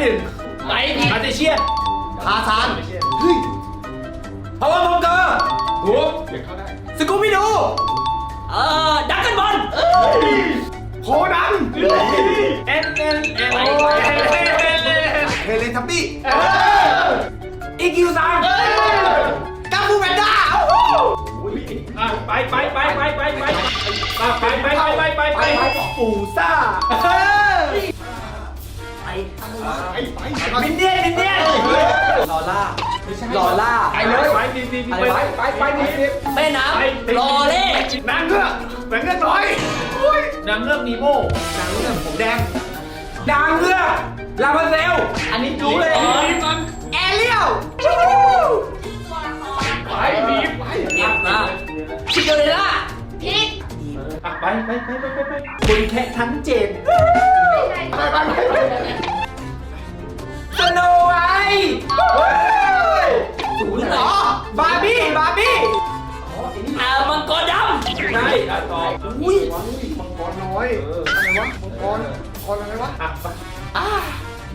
หนึ่งไปผิดอาร์ติเชียนทาซานเฮ้ยพาวเวอร์มองเกอร์ถูกสกูบิดูเออดักกันบอลโคนันเอ็นเอ็นเอ็นไปไปไปเฮเลนทัมปี้อีคิวซังกาฟูแวนด้าโอ้โหอะไปไปไปไปไปไปอะไปไปไปไปไปไปปูซ่าไป ไปไปมินเนี่ยนมินเนี่ยนลอล่าลอล่าไปเลยไปดีดีอะไรไปไปไปดิดิแม่น้ำรอเล่นางเงือกแบงเงินน้อยนางเงือกนีโม่นางเงินผมแดงนางเงือกลาพันเซลอันนี้รู้เลยอ๋อแอเรียลไปบีบเก็บมาชิโกเรล่าผิดอะไปไปไปไปไปไปคนแค่ทั้งเจ็ดไปไปไป ใช่อะต่ออุ้ยมังกรน้อย อะไรวะ มังกรมังกรอะไรวะ อะไป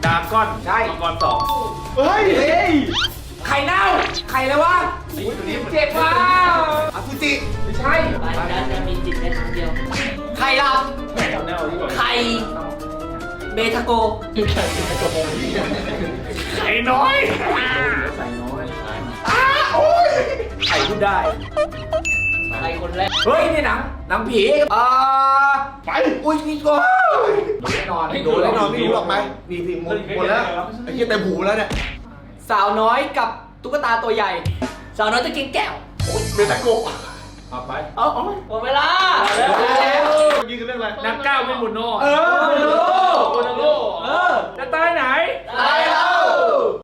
ดาก้อนใช่มังกรสองเฮ้ย เฮ้ย ไข่เน่า ไข่เลยวะเจ็บว้าวอาฟูจิ ไม่ใช่ ไปนะจะมีจิตแค่ครั้งเดียว ไข่ลับไข่เบทาโก ไข่น้อยใส่น้อยอ้าโอ้ยไข่พูดได้ ไข่คนแรกเฮ้ยนี่หนังหนังผีอ่าไปอุ้ยนี่ก็โดนแน่นอนโดนแน่นอนไม่รู้หรอกไหมมีสิหมดหมดแล้วไอ้เหี้ยเต็มหูแล้วเนี่ยสาวน้อยกับตุ๊กตาตัวใหญ่ สาวน้อยตะกินแก้วเบตาโกะเอาไปเอาเอาหมดเวลาแล้วยิงกันเรื่องอะไรนักก้าวไม่บุญโน่เออ